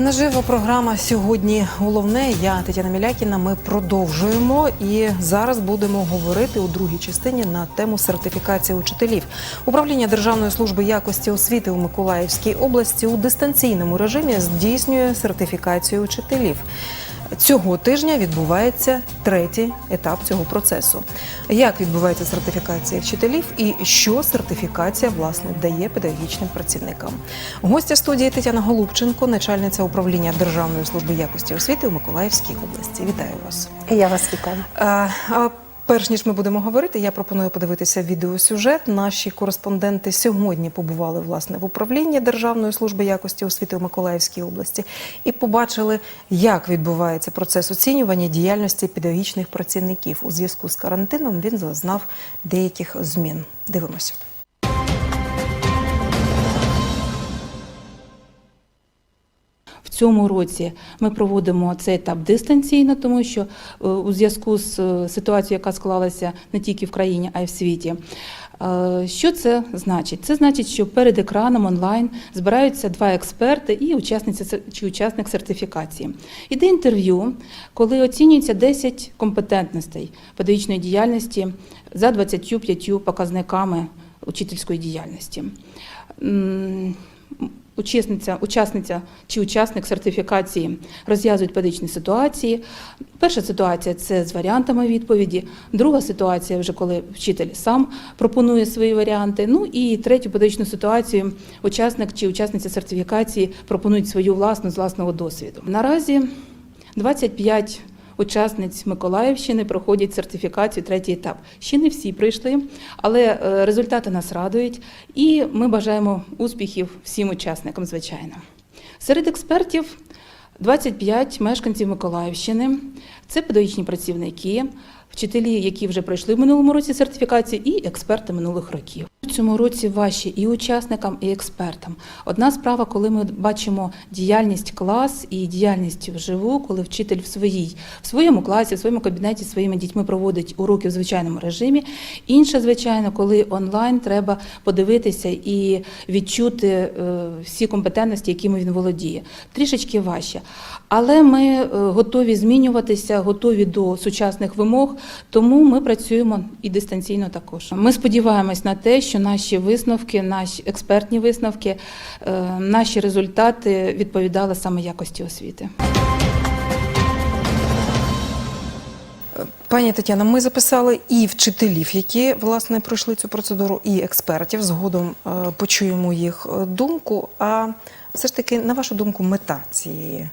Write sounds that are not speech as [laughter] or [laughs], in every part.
Нажива програма сьогодні головне. Я Тетяна Мілякіна. Ми продовжуємо і зараз будемо говорити у другій частині на тему сертифікації учителів. Управління Державної служби якості освіти у Миколаївській області у дистанційному режимі здійснює сертифікацію учителів. Цього тижня відбувається третій етап цього процесу. Як відбувається сертифікація вчителів і що сертифікація власне дає педагогічним працівникам? Гостя студії Тетяна Голубченко, начальниця управління Державної служби якості освіти у Миколаївській області. Вітаю вас. Я вас вітаю. Перш ніж ми будемо говорити, я пропоную подивитися відеосюжет. Наші кореспонденти сьогодні побували власне в управлінні Державної служби якості освіти у Миколаївській області і побачили, як відбувається процес оцінювання діяльності педагогічних працівників. У зв'язку з карантином він зазнав деяких змін. Дивимося. Цьому році ми проводимо цей етап дистанційно, тому що е, у зв'язку з е, ситуацією, яка склалася не тільки в країні, а й в світі. Е, Що це значить? Це значить, що перед екраном онлайн збираються два експерти і учасниця чи учасник сертифікації. Іде інтерв'ю, коли оцінюється 10 компетентностей педагогічної діяльності за 25 показниками учительської діяльності. Учасниця, учасниця чи учасник сертифікації розв'язують педагогічні ситуації. Перша ситуація це з варіантами відповіді. Друга ситуація, вже коли вчитель сам пропонує свої варіанти. Ну і третю педагогічну ситуацію учасник чи учасниця сертифікації пропонують свою власну з власного досвіду. Наразі 25 учасниць Миколаївщини проходять сертифікацію третій етап. Ще не всі прийшли, але е, результати нас радують, і ми бажаємо успіхів всім учасникам, звичайно. Серед експертів 25 мешканців Миколаївщини. Це педагогічні працівники, вчителі, які вже пройшли в минулому році сертифікацію, і експерти минулих років. У цьому році важче і учасникам, і експертам. Одна справа, коли ми бачимо діяльність клас і діяльність вживу, коли вчитель в своїй в своєму класі, в своєму кабінеті своїми дітьми проводить уроки в звичайному режимі. Інша, звичайно, коли онлайн треба подивитися і відчути е, всі компетентності, якими він володіє. Трішечки важче. Але ми е, готові змінюватися, готові до сучасних вимог, тому ми працюємо і дистанційно також. Ми сподіваємось на те, що наші висновки, наші експертні висновки, е, наші результати відповідали саме якості освіти. Пані Тетяна, ми записали і вчителів, які власне пройшли цю процедуру, і експертів. Згодом е, почуємо їх е, думку. А все ж таки, на вашу думку, мета цієї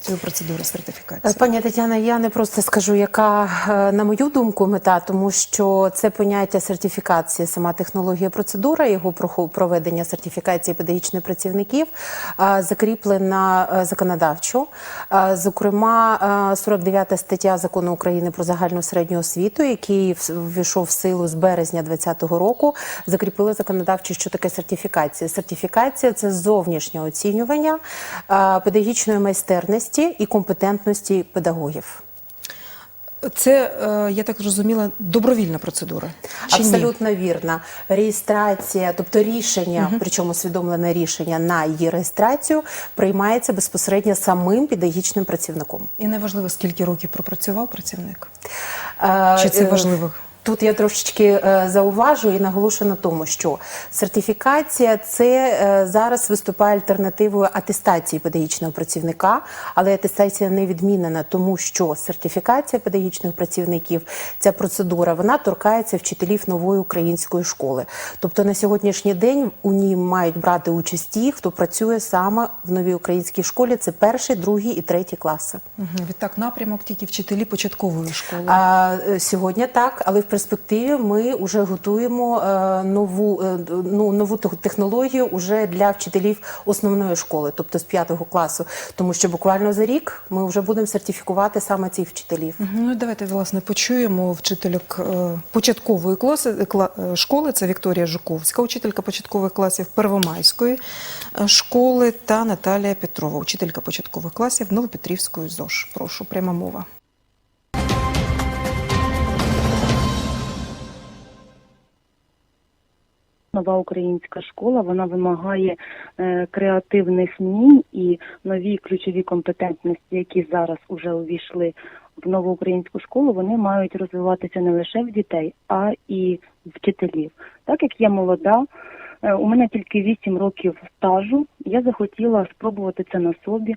цієї процедури сертифікації? Пані Тетяна, я не просто скажу, яка, е, на мою думку, мета, тому що це поняття сертифікації, сама технологія процедура, його проведення сертифікації педагогічних працівників е, закріплена е, законодавчо. Е, Зокрема, е, 49 стаття закону України про загальну середню освіту, який ввійшов в силу з березня 2020 року, закріпили законодавчо, що таке сертифікація. Сертифікація це зовнішнє оцінювання е, педагогічної майстерності і компетентності педагогів. Це е, я так зрозуміла, добровільна процедура. Чи ні? Абсолютно вірно. Реєстрація, тобто рішення, причому усвідомлене рішення на її реєстрацію, приймається безпосередньо самим педагогічним працівником. І неважливо, скільки років пропрацював працівник. Е, Чи це е, важливо? Тут я трошечки е, зауважу і наголошу на тому, що сертифікація це е, зараз виступає альтернативою атестації педагогічного працівника, але атестація не відмінена, тому що сертифікація педагогічних працівників, ця процедура, вона торкається вчителів нової української школи. Тобто на сьогоднішній день у ній мають брати участь ті, хто працює саме в новій українській школі. Це перший, другий і третій класи. Угу. Відтак напрямок тільки вчителі початкової школи. А, е, сьогодні так, але в перспективі ми вже готуємо е, нову, е, ну, нову технологію уже для вчителів основної школи, тобто з п'ятого класу. Тому що буквально за рік ми вже будемо сертифікувати саме цих вчителів. Ну, давайте власне почуємо вчительок е, початкової класи кла- школи. Це Вікторія Жуковська, учителька початкових класів Первомайської школи, та Наталія Петрова, учителька початкових класів Новопетрівської ЗОЖ. Прошу, пряма мова. Нова українська школа вона вимагає е, креативних вмінь і нові ключові компетентності, які зараз уже увійшли в нову українську школу, вони мають розвиватися не лише в дітей, а і вчителів. Так як я молода, е, у мене тільки 8 років стажу. Я захотіла спробувати це на собі,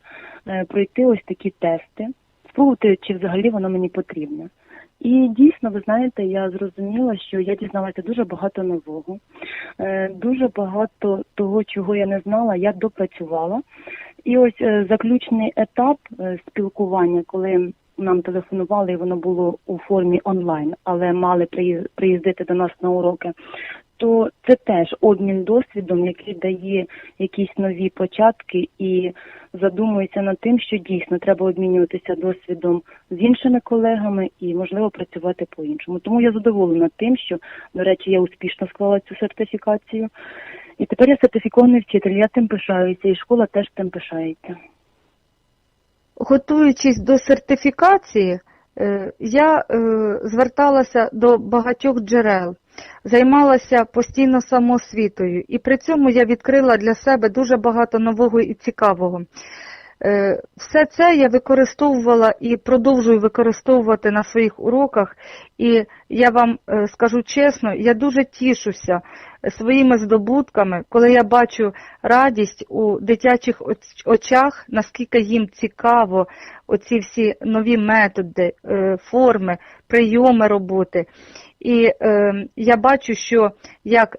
е, пройти ось такі тести, спробувати, чи взагалі воно мені потрібне. І дійсно, ви знаєте, я зрозуміла, що я дізналася дуже багато нового, Е, дуже багато того, чого я не знала, я допрацювала. І ось е, заключний етап е, спілкування, коли нам телефонували, і воно було у формі онлайн, але мали приїздити до нас на уроки. То це теж обмін досвідом, який дає якісь нові початки і задумується над тим, що дійсно треба обмінюватися досвідом з іншими колегами і можливо працювати по-іншому. Тому я задоволена тим, що до речі, я успішно склала цю сертифікацію. І тепер я сертифікований вчитель. Я тим пишаюся, і школа теж тим пишається. Готуючись до сертифікації, е, я е, зверталася до багатьох джерел, займалася постійно самоосвітою, і при цьому я відкрила для себе дуже багато нового і цікавого. Е, Все це я використовувала і продовжую використовувати на своїх уроках. І я вам е, скажу чесно, я дуже тішуся своїми здобутками, коли я бачу радість у дитячих очах, наскільки їм цікаво оці всі нові методи, е, форми, прийоми роботи. І е, я бачу, що як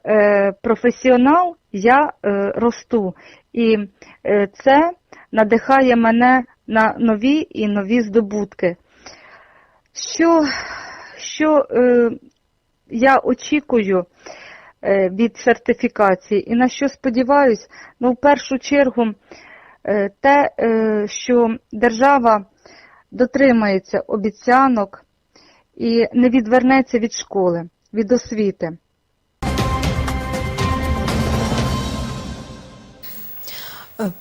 професіонал я росту. І це надихає мене на нові і нові здобутки. Що, що е, я очікую е, від сертифікації і на що сподіваюсь, ну, в першу чергу, е, те, е, що держава дотримається обіцянок і не відвернеться від школи, від освіти.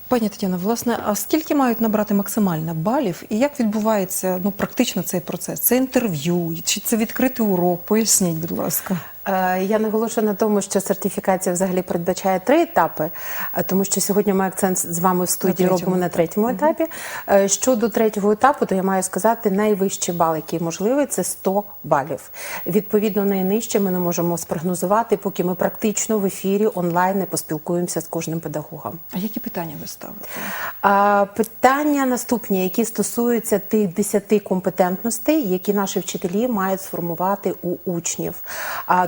Пані Тетяно, власне, а скільки мають набрати максимально балів і як відбувається ну практично цей процес? Це інтерв'ю чи це відкритий урок? Поясніть, будь ласка. Е, Я наголошую на тому, що сертифікація взагалі передбачає три етапи, е, тому що сьогодні ми акцент з вами в студії третьому. робимо на третьому етапі. Е, Щодо третього етапу, то я маю сказати, найвищий бал, який можливий, це 100 балів. Відповідно, найнижче ми не можемо спрогнозувати, поки ми практично в ефірі онлайн не поспілкуємося з кожним педагогом. А які питання ви ставите? Питання наступні, які стосуються тих 10 компетентностей, які наші вчителі мають сформувати у учнів.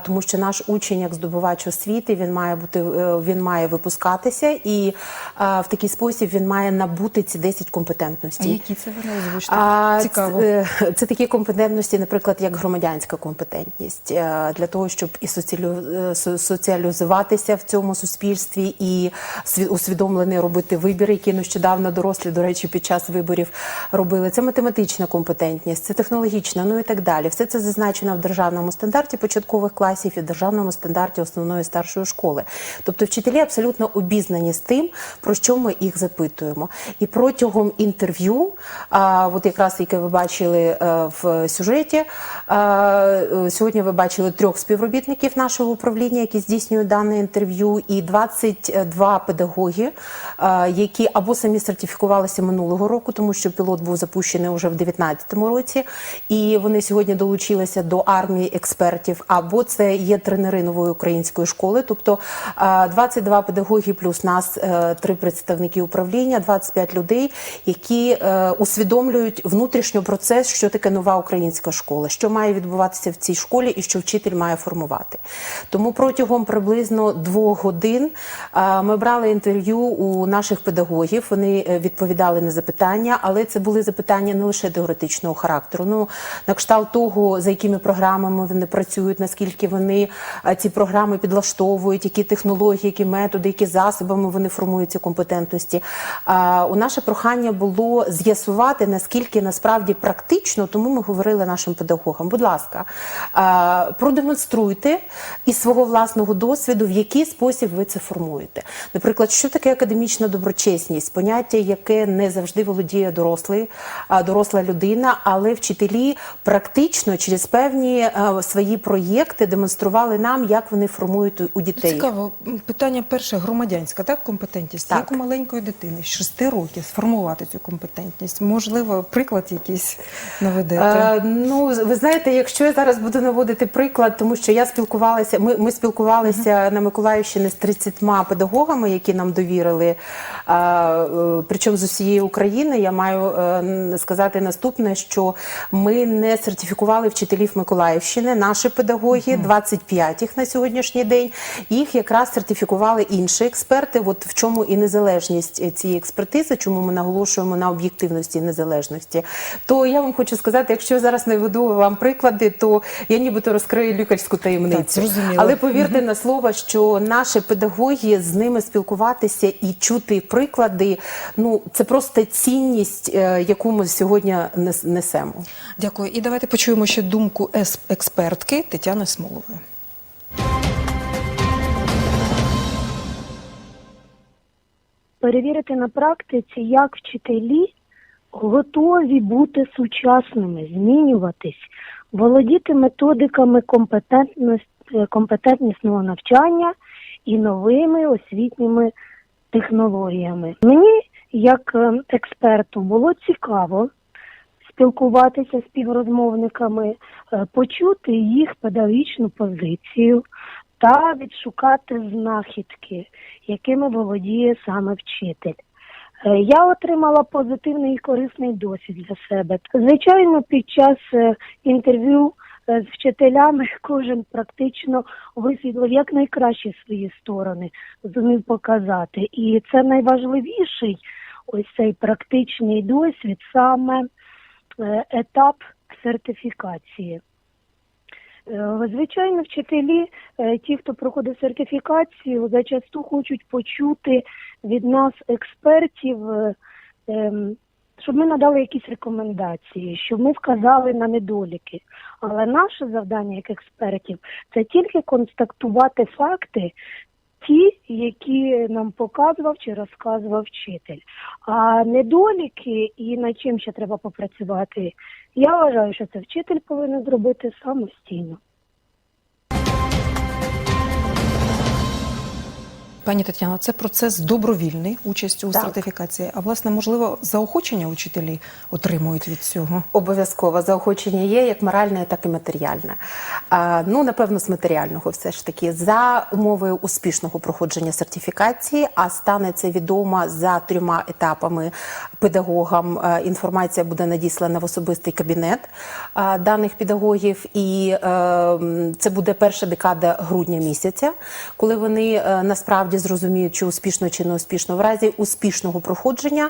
Тому що наш учень, як здобувач освіти, він має бути е, він має випускатися, і а, в такий спосіб він має набути ці 10 А які це вони озвучте? А, Цікаво. Це, е, це такі компетентності, наприклад, як громадянська компетентність, е, для того, щоб і е, соціалізуватися в цьому суспільстві, і сві- усвідомлений робити вибір, які нещодавно дорослі, до речі, під час виборів робили. Це математична компетентність, це технологічна, ну і так далі. Все це зазначено в державному стандарті початкових класів і в державному стандарті основної старшої школи. Тобто вчителі абсолютно обізнані з тим, про що ми їх запитуємо. І протягом інтерв'ю, а, от якраз яке ви бачили е, в сюжеті, е, сьогодні ви бачили трьох співробітників нашого управління, які здійснюють дане інтерв'ю, і 22 педагоги, а, які або самі сертифікувалися минулого року, тому що пілот був запущений вже в 2019 році, і вони сьогодні долучилися до армії експертів, або це є тренери нової української школи, тобто а, 22 педагоги плюс нас е, три представники управління, 25 людей, які е, усвідомлюють внутрішньо процес, що таке нова українська школа, що має відбуватися в цій школі і що вчитель має формувати. Тому протягом приблизно двох годин ми брали інтерв'ю у наших педагогів. Вони е, відповідали на запитання, але це були запитання не лише теоретичного характеру. Ну на кшталт того, за якими програмами вони працюють, наскільки вони е, ці програми підлаштовують, які технології, які методи, які засобами вони формують ці компетентності. У наше прохання було з'ясувати наскільки насправді практично, тому ми говорили нашим педагогам. Будь ласка, продемонструйте із свого власного досвіду, в який спосіб ви це формуєте. Наприклад, що таке академічна доброчесність, поняття, яке не завжди володіє дорослий, доросла людина, але вчителі практично через певні свої проєкти демонстрували нам, як вони формують у- дітей. Цікаво, питання перше громадянська, так, компетентність. Так. Як у маленької дитини з 6 років сформувати цю компетентність? Можливо, приклад якийсь наведете? Е, ну, ви знаєте, якщо я зараз буду наводити приклад, тому що я спілкувалася, ми, ми спілкувалися на Миколаївщині з 30 педагогами, які нам довірили. е, е, причому з усієї України я маю е, сказати наступне, що ми не сертифікували вчителів Миколаївщини. Наші педагоги, 25 їх на сьогоднішній день, їх якраз сертифікували інші експерти. От в чому і незалежність цієї експертизи, чому ми наголошуємо на об'єктивності і незалежності. То я вам хочу сказати, якщо я зараз наведу вам приклади, то я нібито розкрию лікарську таємницю. Так. Але повірте на слово, що наші педагоги з ними спілкуватися і чути приклади, ну це просто цінність, е, яку ми сьогодні несемо. Дякую. І давайте почуємо ще думку експертки Тетяни Смолової. перевірити на практиці, як вчителі готові бути сучасними, змінюватись, володіти методиками е, компетентнісного навчання і новими освітніми технологіями. Мені, як е, експерту, було цікаво спілкуватися з співрозмовниками, е, почути їх педагогічну позицію та відшукати знахідки, якими володіє саме вчитель. Е, Я отримала позитивний і корисний досвід для себе. Звичайно, під час е, інтерв'ю з вчителями [laughs] кожен практично висвітлив якнайкращі свої сторони, зумів показати. І це найважливіший ось цей практичний досвід, саме етап сертифікації. Е, Звичайно, вчителі, е, ті, хто проходить сертифікацію, зачасту хочуть почути від нас, експертів, е, ем, щоб ми надали якісь рекомендації, щоб ми вказали на недоліки. Але наше завдання як експертів це тільки констатувати факти, ті, які нам показував чи розказував вчитель. А недоліки і над чим ще треба попрацювати, я вважаю, що це вчитель повинен зробити самостійно. Пані Тетяно, це процес добровільний участь у Так. сертифікації. А власне, можливо, заохочення учителі отримують від цього. Обов'язково заохочення є як моральне, так і матеріальне. А, ну, напевно, з матеріального все ж таки за умовою успішного проходження сертифікації, а стане це відомо за трьома етапами педагогам. е, Інформація буде надіслана в особистий кабінет е, даних педагогів, і е, це буде перша декада грудня місяця, коли вони насправді зрозуміють, чи успішно чи не успішно. В разі успішного проходження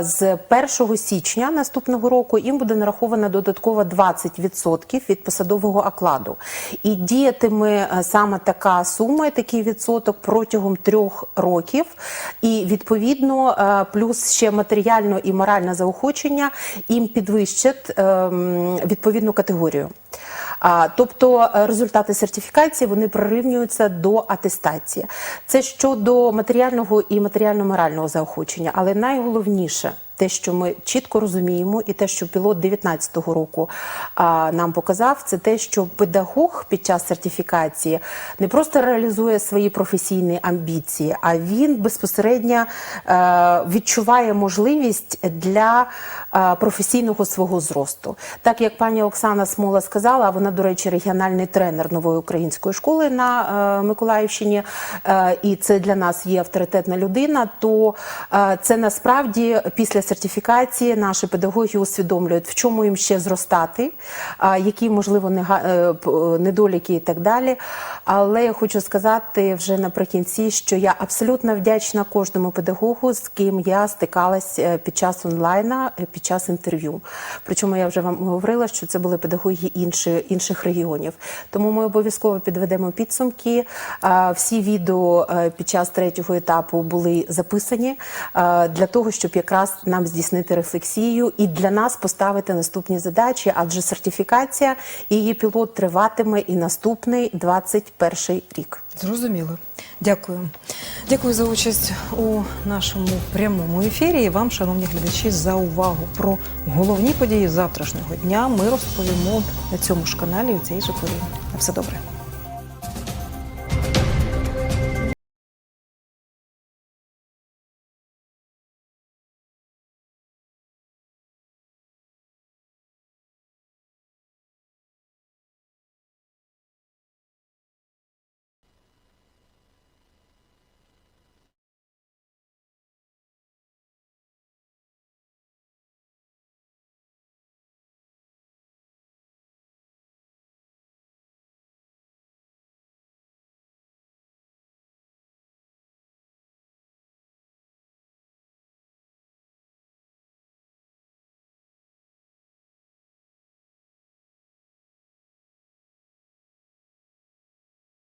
з 1 січня наступного року їм буде нараховано додатково 20% від посадового окладу. І діятиме саме така сума, такий відсоток протягом трьох років. І відповідно плюс ще матеріально і моральне заохочення їм підвищать ем, відповідну категорію. Тобто е, результати сертифікації вони прирівнюються до атестації. Це щодо матеріального і матеріально-морального заохочення, але найголовніше. Те, що ми чітко розуміємо, і те, що пілот 19-го року а, нам показав, це те, що педагог під час сертифікації не просто реалізує свої професійні амбіції, а він безпосередньо е, відчуває можливість для е, професійного свого зросту. Так як пані Оксана Смола сказала, вона, до речі, регіональний тренер нової української школи на е, Миколаївщині, е, і це для нас є авторитетна людина. То е, це насправді після сертифікації наші педагоги усвідомлюють, в чому їм ще зростати, які можливо е, е, недоліки і так далі. Але я хочу сказати вже наприкінці, що я абсолютно вдячна кожному педагогу, з ким я стикалась е, під час онлайна, під час інтерв'ю. Причому я вже вам говорила, що це були педагоги інші, інших регіонів. Тому ми обов'язково підведемо підсумки. Всі відео під час третього етапу були записані для того, щоб якраз нам здійснити рефлексію і для нас поставити наступні задачі, адже сертифікація її пілот триватиме і наступний 21 рік. Зрозуміло. Дякую. Дякую за участь у нашому прямому ефірі. І вам, шановні глядачі, за увагу про головні події завтрашнього дня. Ми розповімо на цьому ж каналі у цій же порі. На все добре.